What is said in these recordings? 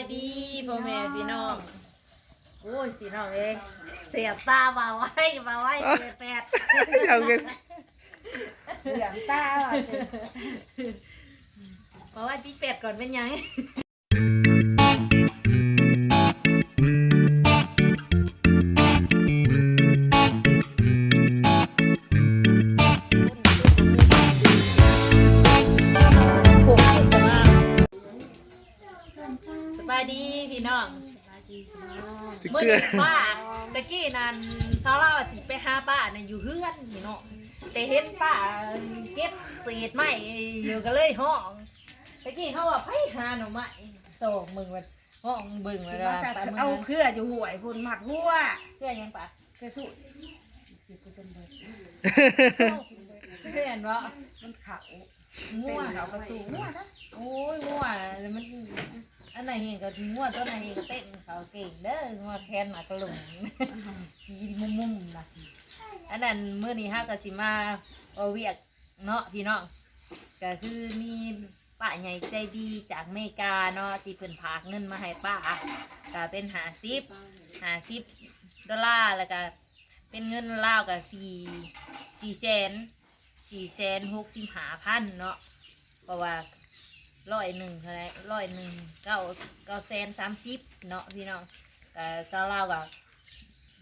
บายดีพ่อแม่พี่น้องโอ้ยพี่น้องเอ้ยเสียบตาบ่าวไว้บ่าวไว้เสียแปดเอาเงินเหลืองตาว่ะบ่าวไว้พี่เป็ดก่อนเป็นยัง มื่อเกอนี้ร์ป้าตะกี้นั่นเช้าเราสิไปหาป้าน่ะอยู่เฮือนพี่น้องแต่เห็นป้าเก็บเศษไม้อยู่ก็เลยห้องตะกี้เขาว่าไปหาหน่อไม้ส่งมึงว่าห้องเบิ่งว่าว่าจะป้ามึงเอานั้นเครืออยู่ห่วยพุ่นหมักหัวเพื่อยังป้าเครือสุดเพื่อนว่ามันเขางัเป็นวเขาประตูหัวนะ โอ้ยงัวแล้วมัน อันไหนเห็นก็งัวตัวไหนเห็นก็เต้นเขาเก่งเด้องัวแทนหมากระหลุมสีมุมๆนะอันนั้นมื้อนี้ฮะก็สิมาเอาเวียกเนาะพี่น้องก็คือมีป้าใหญ่ใจดีจากอเมริกาเนาะที่เพิ่นพากเงินมาให้ป้าก็เป็นหาซิบหาซิบดอลลาร์แล้วก็เป็นเงินลาวก็สี่สี่แสนสี่แสนหกสิบห้าพันเนาะเพราะว่า ร้อยหนึ่งเท่าไรร้อยหนึ่งเก้าเก้าแสนสามสิบเนาะพี่น้องก็ชาลาวก็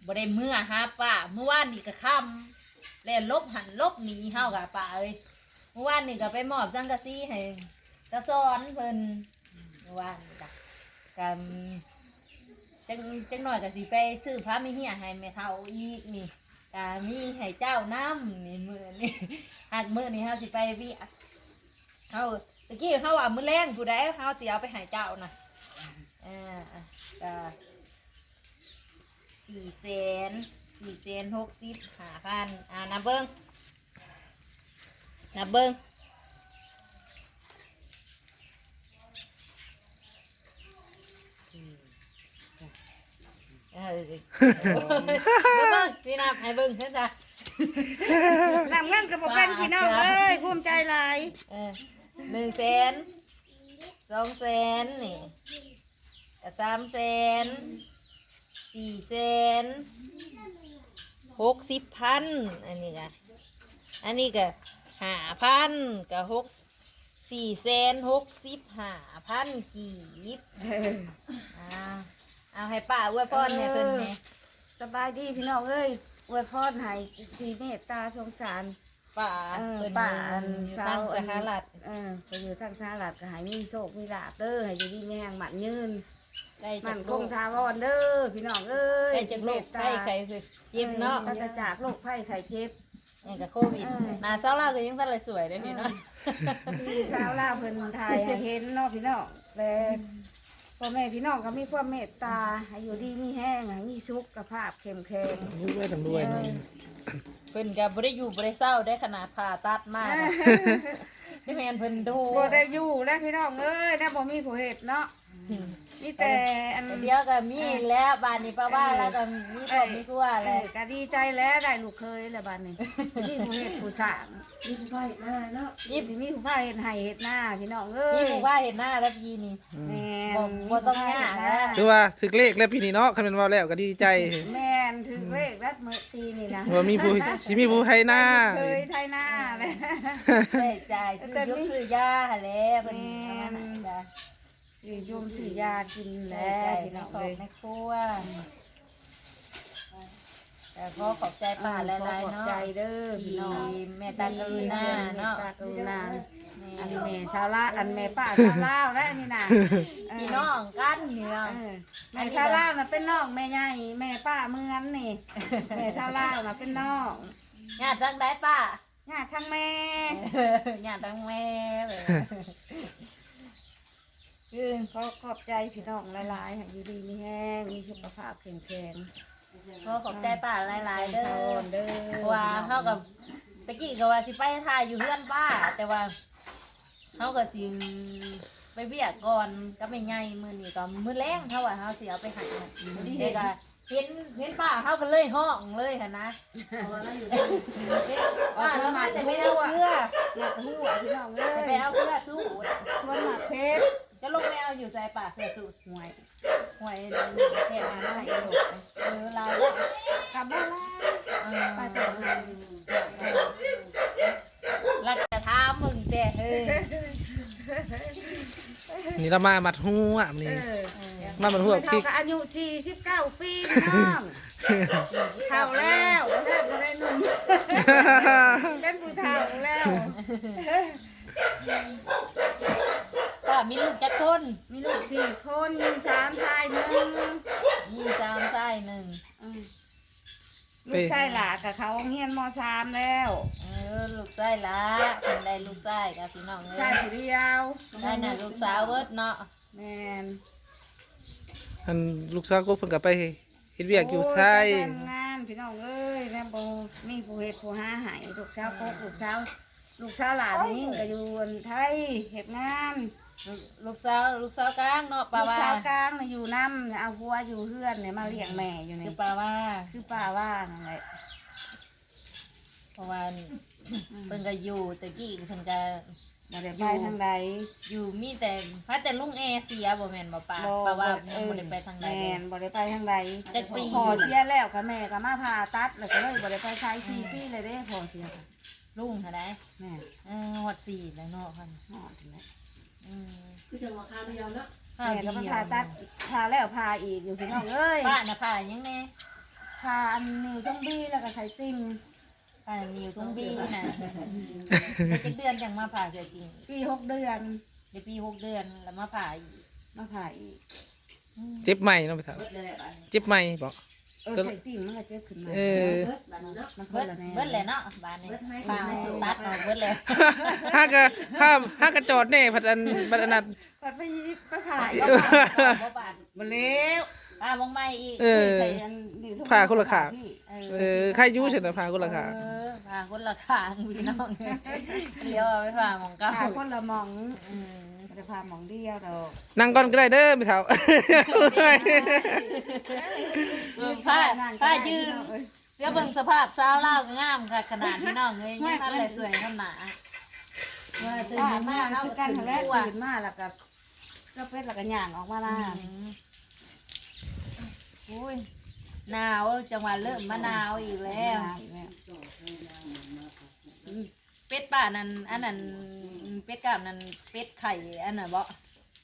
บ่ได้เมื่อฮะป้าเมื่อวานนี่ก็ค่ำแล้วลบหันลบหนีเฮากับป้าเอ้ยเมื่อวานนี่ก็ไปมอบสังกะสีให้ตะซอนเพิ่นเมื่อวานนี่ก็กันจังจังหน่อยก็สิไปซื้อพระไม่เหียให้แม่เฒ่าอีกนี่ก็มีให้เจ้าน้ำนี่มื้อนี่หากมื้อนี้เฮาสิไปวิเฮา ตะกี้เฮาว่ามือแรงผู้ใดเฮาสิเอาไปให้เจ้าน่ะอ่าก็สี่เซนสี่เซนหกสิบห้าพันอ่านับเบิ้งนับเบิ้งเออเบิ้งเบิ้งพี่นับให้เบิ้งเห็นจ้ะนำเงินกับบ่เป็นพี่น้องเอ้ยภูมิใจหลาย เออ หนึ่งแสนสองแสนนี่ก็สามแสนสี่แสนหกสิบพันอันนี้ก็อันนี้ก็ห้าพันก็หกสี่แสนหกสิบห้าพันกีบเอออ่าเอาให้ป้าอวยพรเนี่ยเพิ่นเนี่ยสบายดีพี่น้องเอ้ยอวยพรให้พี่เมตตาสงสาร ป้าเออเพิ่นป้าอยู่สาทางวสหรัฐเออไปอยู่ทางสหรัฐก็ให้มีโชคมีลาภเด้อให้อยู่ดีมีแห่งหมันยืนได้จามักนโลคงกทาวรเด้อพี่น้องเอ้ยได้จากโลกเมตตาไข้ไข้เจ็บเนาะ ออปราศจากโรคภัยไข้เจ็บนี่กับโควิดเออ หนาเศร้าเล่าก็ยังทันเลยสวยเลยพี่เนาะพี่สาวลาวเพิ่นถ่ายให้เห็นเนาะพี่น้องแต่พ่อแม่พี่น้องก็มีความเมตตาให้อยู่ดีมีแห้งให้มีสุขภาพเข้มแข็งด้วยทำด้วยเนาะเพิ่นก็บ่ได้อยู่บ่ได้เศร้าได้ขนาดผ่าตัดมากนะที่แมนเพิ่นดูบ่ได้อยู่แล้วพี่น้องเอ้ยนะบ่มีผู้เฮ็ดเนาะมีแต่อันเดี๋ยวก็มีแล้วบ้านนี้ป้าว่าแล้วก็มีครอบมีครัวเอแล้อก็ดีใจแล้วได้ลูกเคยแล้วบัดนี้มีผู้เฮ็ดผู้สร้างมีผู้ให้หน้าเนาะมีมีผู้พาเฮ็ดให้เฮ็ดหน้าพี่น้องเอ้ยพี่บอกว่าเห็นหน้าแล้วพี่นี่แม่บ่นบ่ต้องยากนะคือว่าถึกเลขแล้วพี่นี่เนาะคันเป็นว่าแล้วก็ดีใจแม่ นถึงเลขรัดมื้อปีนี่นะว่ามีผู้ที่มีผู้ให้หน้า เคยไทยหน้าเลยใช้จ่ายซื้อยกซื้อยาหั่นแหละเพิ่นเอามาให้จ้ะสื่อยมสื่อยากินใช้แล้วจ่ายพี่ในน้องครอเลบยในครัว แต่ขอขอบใจป้าหลายๆขอบเนาะใจเด้อพี่ที่น้องแม่ตากรุณาเนาะแม่ตากรุณาแม่อันแม่ชาวลาวอันแม่ป้าชาวลาวและนี่นะพี่น้องกันพี่น้องเออแม่ชาวลาวน่ะเป็นน้องแม่ใหญ่แม่ป้าเมืองนี่แม่ชาวลาวน่ะเป็นน้องญาติทั้งได้ป้าญาติทั้งแม่ญาติทั้งแม่เลยคือขอขอบใจพี่น้องหลายๆให้อยู่ดีมีแห้งมีสุขภาพแข็งแรง ขอขอบใจป้าหลาย ๆ เด้อเด้อเพราะว่าเฮากับตะกี้ก็ว่าสิไปถ่ายอยู่เพื่อนป้า แต่ว่าเฮาก็สิไปเวียกก่อนก็ไม่ใหญ่มื้อนี้ก็มื้อแรงเฮาว่าเฮาสิเอาไปให้น่ะเด็กก็เห็นเห็นป้าเฮาก็เลยห้องเลยหั่นนะป้าแล้วมาจะไปเอาเกลืออยากหัวพี่น้องเอ้จะไปเอาเกลือสู้ชวนหมากเพชรจะลงแมวอยู่ใจป่าเสือสุดหวย หวยแถบมามาได้ได้อีกเออลากลับบ้านแล้วไปแต่งงานรักจะท้ามึงแต่เฮ้ยนี่เรามามัดหัวนี่มามัดหัวพเท่าริกกับอายุ49ปีน้องเท่าแล้วแทบบ่ได้นุ่มเป็นผู้เฒ่าแล้วป้ามีลูกจักคน มีลูกสี่คนมีสามชายหนึ่ง มีสามไส้หนึ่ง อืม ลูกชายหลากับเขาเฮียนมสามแล้วเออลูกไส้ละคนใดลูกไส้กับพี่น้องเลชายยผู้เดียวได้น่ะลูกสาวเวิร์ดเนาะแมนอันลูกสาวก็เพิ่นก็ไปเฮ็ดเวียกอยู่ไทยโอ้ไปทำงานพี่น้องเอ้ยแล้วบ่มีผู้เฮ็ดผู้หาใหายลูกสาวโคกลูกสาวลูกสาวหลานนี่ก็อยู่ไทยเฮ็ดงาน ลูกลูกสาวลูกสาวกลางเนาะป้าลูกว่าสาวกลางน่ะอยู่น้ำเอาผัวอยู่เฮือนเนี่ยมาเลี้ยงแม่อยู่คืนี่อป้าว่าคือป้าว่านั่นแหละเพราะว่าเพิ่นก็อยู่แต่กี้เพิ่นก็บ่ได้ไปทางใดอยู่มีแต่พัดแต่ลุงแอเสียบ่แม่นบ่ป้าบ่ป้าว่าเออบ่ได้ไปทางใดแม่เลยนบ่ได้ไปทางใดจักปี พอเสียแล้วก็แม่ก็มาผ่าตัดแล้วก็เลยบ่ได้ไปใช้สี่ปีเลยเด้พอเสียค่ะลุงหาได้แม่เออฮอดสี่แล้วเนาะคั่น ฮอดถึงแล้วอืม คือจะมาคาเดียวเนาะข้าวแม่ก็เดีมายวผ่าตัดผ่าแล้วผ่าอีกอยู่พี่น้องเอ้ยป้าน่ะผ่ายังแน่ผ่าอันนิ้วจงบี้แล้วก็ใส่ติ่งผ่านิ้วตรงบีน่ะได้จักเดือนจังมาผ่าเสียจริงปีหกเดือนเดี๋ยวปีหกเดือนแล้วมาผ่าอีกมาผ่าอีกอืมเจ็บใหม่เนาะไปถามเบิดเลยแหละบ้านเจ็บใหม่บอก เออใส่ติ่งมันก็เจ็บขึ้นมาเออเบิดบ้านเนาะมันคเบินดละแนวเบิดเลยเนาะบ้านนี้เบิดให้ผ่าให้ส่งตัดออกเบิดเลยห้ากะห้ามห้ากระจอดแน่พัดอันบัดอันนั้น ปัดไปไปผ่าผ่าอีกก็ผ่าบ่บาดบ่เร็วผ่ามองไม่อีกเออ ใส่อันนิ้วจงบี้ผ่าคนละข้างพี่เออใครอยุ่เฉยนะพาคนละค่ะ เออผ่าคนละข้างพี่น้องเลี้ยวเอาไปผ่ามองเก้าผ่าคนละหมองอืมบ่ได้ผ่าหมองเดียวดอกนั่งก่อนก็ได้เด้อไปเถาเอ อผ้าผ้ายืนเดี๋ยวเบิ่งสภาพสาวเล่าวก็งามค่ะขนาดพี่น้องเอ้ยยังทันเลยสวยขนาดว่าตื่นผ่ามามาเฮาคือกักันนแล้แล้ววตื่นมาแล้วก็ก็เป็ดแล้วก็ย่างออกมาล่ะอุ้ยหนาวจังหวะเริ่มมาหนาวอีกแล้วเป็ดป่านั่นอันนั้นเป็ดกาบนั่นเป็ดไข่อันน่ะบ่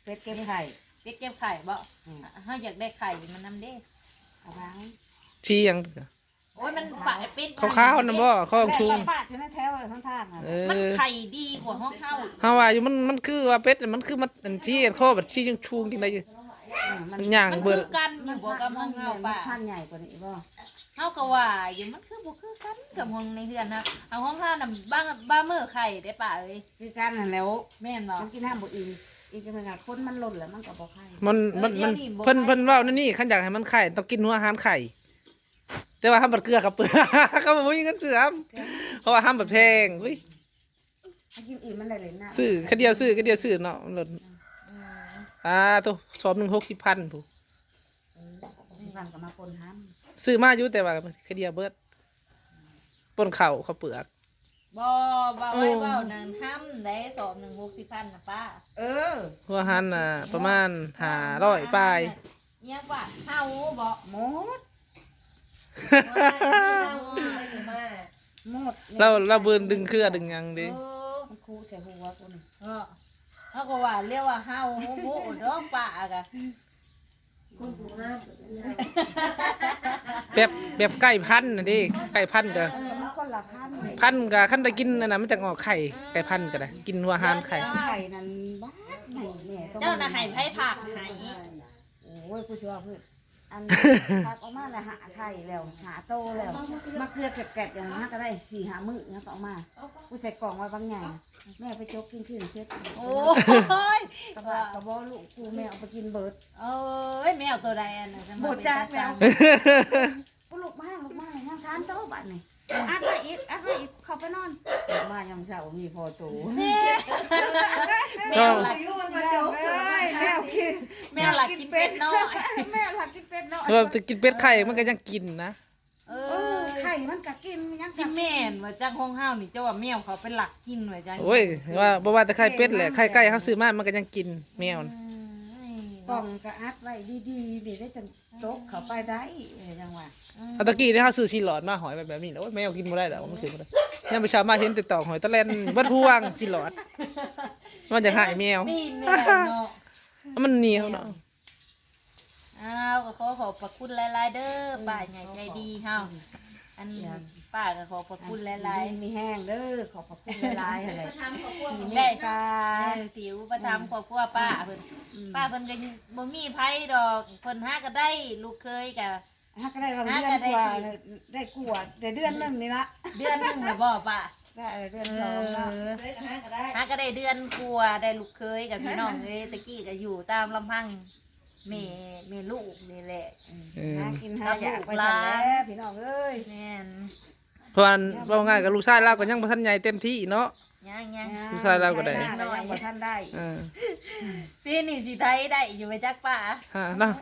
เป็ดเก็บไข่เป็ดเก็บไข่บ่อืมเฮาอยากได้ไข่มันนำเด้เอาไป ชี้ยังโอ้ยมันปะเป็ดขาวๆนะบ่ข้องชุงปาดอยู่ในแถวข้างทางอะเอมันอไข่ดีกว่าห้องเฮาเฮาว่าอยู่มันมันคือว่าเป็ดมันคือมันอันชี้อันข้อแบบชี้จังชุงจังไดอยู่มันมันย่างมันเบิ่คืงอกันอยู่บ่กับห้องเฮาป่าท่านใหญ่กว่านี้บ่เฮาก็ว่าอยู่มันคือบ่คือกันกับห้องในเฮือนนะเอาห้องเฮาน่ะบ้างบ้ามื้อไข่ได้ป่าเอ้ยคือกันนั่นแหล้วแม่นบ่มันกินน้ำบ่อิ่มอีกจังไงคนมันหล่นแล้วมันก็บ่ไข่มันมันมันเพิ่นเพิ่นเว้านั่นนี่คันอยากให้มันไข่ต้องกินหัวอาหารไข่ แต่ว่าห้ามบัดเกลือกับเปลือกเขาบอกว่ามีเงินเสือมเพราะว่าห้ามบัดแพงอุ้ยถ้ากินอิ่มมันได้เลยนะซื้อแค่เดียวซื้อแค่เดียวซื้อเนาะมันหล่นอืมอ่าตัวสอบหนึ่งหกสิบพันผู้มันก็มาปนห้ซื้อมาอยู่แต่ว่าแค่เดียวเบิดปนเข่าเขาวเปลือกบ่บ่ไว้เว้านั่นห้ำได้สอบหนึ่งหกสิบพันนะป้าำเออหัวหันอะประมาณห้าร้อยปลายเนี่ยป่ะเฮาบ่หมดมา หมดเราเราเบินดึงเครือดึงหยังเอดิอมันคูใส่หัวกูนี่เออเขาก็ว่าเรียกว่าเฮาโบ่ดอกป่ากะคนผู้ห้ามจะมีให้แบบแบบไก่พันธุ์นะดิไก่พันธุ์ก็เออมันคนละพันเลยพันธุ์ก็ขั้นได้กินนั่นนะมันจะออกไข่ไก่พันธุ์ก็ได้กินหัวหันไข่ไข่นั่นบ้าไหนแม่ต้องเจ้าน่ะให้ไผผักให้โอ้ยกูชัวเพื่อน อันพักออกมาแล้วหาไข่แล้วหาโตแล้วมาเคลือแกะๆอย่างนั้นก็ได้สี่หามื้อนะก็ออกมากูใส่กล่องไว้บางใหญ่แม่ไปจกกินขึ้นเช็ดโอ้ยกระบะกระบอกลูกกูแม่เอาไปกินเบิดเอ้ยแมวตัวใดอันน่ะจะมาบ่เป็นจักตาแล้วซ้ำกูลูกมาลูกมายังสามโตบัดนี่ อัดไว้อีกอัดไว้อีกเข้าไปนอนลูกมายังเช้ามีพอโตแมวหลักอายุมันมาแม่จบเอ้ยแม่กินแมวหลักกินเป็ดน้อยแม่หลักกินเป็ดน้อยว่าจะกินเป็ดไข่มันก็ยังกินนะเอเอออไข่มันก็กินยังสิแม่นว่าจังห้องห้าวนี่เจ้าว่าแมวเขาเป็นหลักกินว่าจังโอ้ยว่าบ่ว่าแต่ไข่เป็ดแหละไข่ไก่เขาซื้อมามันก็ยังกินแมวน่ะ กล่องก็อัดไว้ดีๆนี่ได้จังตกเข้าไปได้เอ้ยจังว่าเอาตะกี้ที่เขาซื้อชีหลอดมาหอยแบบแบบนี้แล้วโอ้ยแมวกินบ่ได้ดอกมันคือบ่ได้ยังไปชาวมาเห็นแต่ตอกหอยตะแลนเบัดพวงชีหลอด มันจะหายแมว ปีนแม่เนาะ มันเหนียวเนาะอ้าวก็ขอขอบพระคุณหลายๆเด้อป้าใหญ่ใจดีเฮา อันป้าก็ขอบพระคุณหลายๆมีแห้งเด้อขอบพระคุณหลายๆอะไรมาทำครอบครัวๆได้ค่ะผิวประทำครอบครัวป้าเพิ่นป้าเพิ่นก็บ่มีไผดอกเพิ่นหาก็ได้ลูกเคยก็ฮักก็ได้บางฮักเดืก็อนได้กว่าอีกได้กว่าได้เดือนหนึงนี่ละเดือนหนึงน่ะบ่ป้าได้เดือนเอสองเนาะอได้ก็ได้ก็ได้หาก็ได้เดือนกว่าได้ลูกเคยกับพี่น้องเอ้ยตะกี้ก็อยู่ตามลำพัง แม่แม่ลูกนี่แหละเออ หากินหาอยากไปสั่นแหล้วพี่น้องเอ้ย แม่น เพราะว่าว่าง่ายกับลูกชายเราก็ยังบ่ทันใหญ่เต็มที่เนาะ ยังยังผู้ชายเราก็ได้ยังบ่ทันได้เออพี่นี่สิไทยได้อยู่ไปจักป่าฮะเนาะ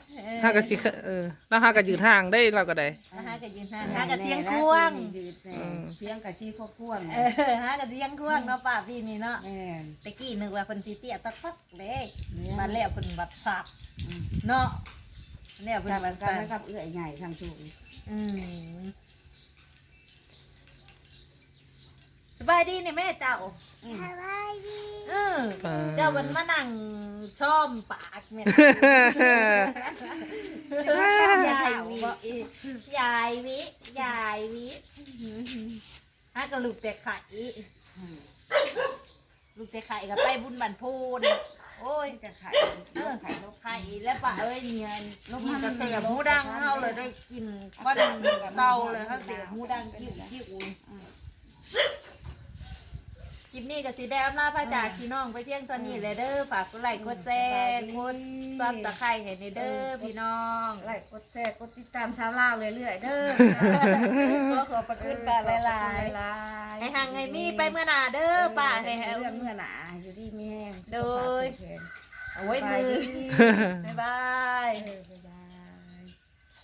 ถ้าก็สิเออแล้วหาก็ยืนห่างได้เราก็ได้หากับยืนหาหากับเสียงควงยืดแน่เสียงกับชีควควงเออหากับเสียงควงเนาะป้าพี่นี่เนาะแม่นตะกี้นึกว่าเพิ่นสิเตี้ยตักตักเด้มาแล้วเพิ่นบัดสับเนาะแล้วเพิ่นทำบัดกันสับนะครับเอื้อยใหญ่ทำถูกอืมส บายดีนี่แม่เจ้าสบายดีเออเจ้ามันมานั่งช่อมปากเนี่ยยายวิยายวิยายวิฮะก็ลูกแต่ไข่ลูกแต่ไข่ก็ไปบุญบันพูนโอ้ยจะขายเออไข่ลูกไข่แล้วป่าเอ้ยเนียนกินกระเสียหมูดังเฮาเลยได้กินควันเตาเลยเขาเสียหมูดังกิ้วกิ้วอุ้ย คลิปนี้ก็สิได้อำลาพระจากพี่น้องไปเพียงเท่านี้เลยเด้อฝากกดไลค์กดแชร์กดซับตะไคร้ให้ในเด้อพี่น้องไลค์กดแชร์กดติดตามชาวลาวเรื่อยๆเด้อขอขอบพระคุณป้าหลายๆหลายๆให้ห่างให้มีไปเมื่อหนาเด้อป้าให้ให้เรื่องเมื่อหนาอยู่ดีมีแห้งโดยโอ้ยมือบ๊ายบายเออ